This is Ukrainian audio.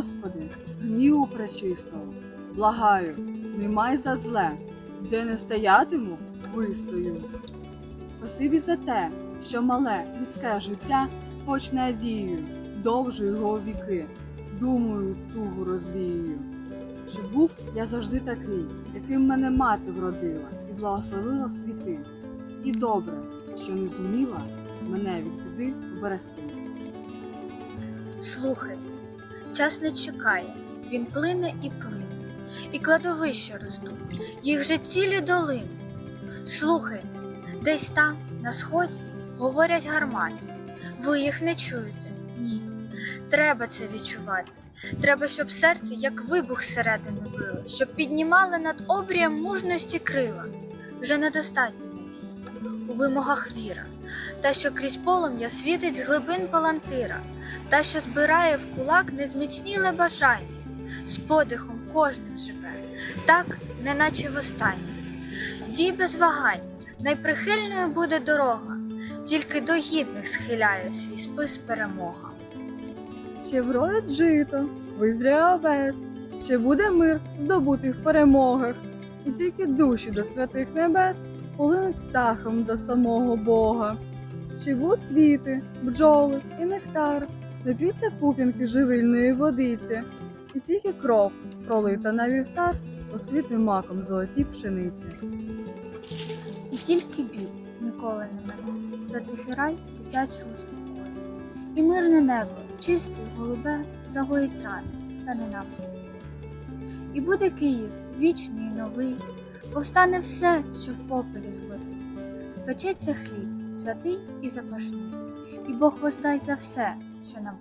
зазнати гніву пречистого. Благаю, не май за зле, де не стоятиму, вистою. Спасибі за те, що мале людське життя, хоч надією, довже його віки, думаю, тугу розвіюю. Щоб був я завжди такий, яким мене мати вродила і благословила в світи. І добре, що не зуміла мене від біди вберегти. Слухай, час не чекає, він плине і плине, і кладовища ростуть, їх вже цілі долини. Слухайте, десь там, на сході, говорять гармати. Ви їх не чуєте? Ні. Треба це відчувати. Треба, щоб серце, як вибух зсередини било, щоб піднімали над обрієм мужності крила. Вже недостатньо надії. У вимогах віра, та, що крізь полум'я світить з глибин палантира, та, що збирає в кулак незміцніле бажання, з подихом кожним живе, так, неначе востаннє. Дій без вагань, найприхильною буде дорога, тільки до гідних схиляє свій спис перемога. Ще вродить жито, визряє овес, ще буде мир, здобутий в перемогах, і тільки душі до святих небес полинуть птахом до самого Бога. Ще будуть квіти, бджоли і нектар, нап'ються пупінки живильної водиці, і тільки кров, пролита на вівтар, розквітне маком золоті пшениці. І тільки біль ніколи не мене, за тихий рай дитячого спокою. І мирне небо, чисте й голубе, загоїть рани та ненависть. І буде Київ вічний і новий, повстане все, що в попелі згорить. Спечеться хліб, святий і запашний, і Бог воздасть за все, що на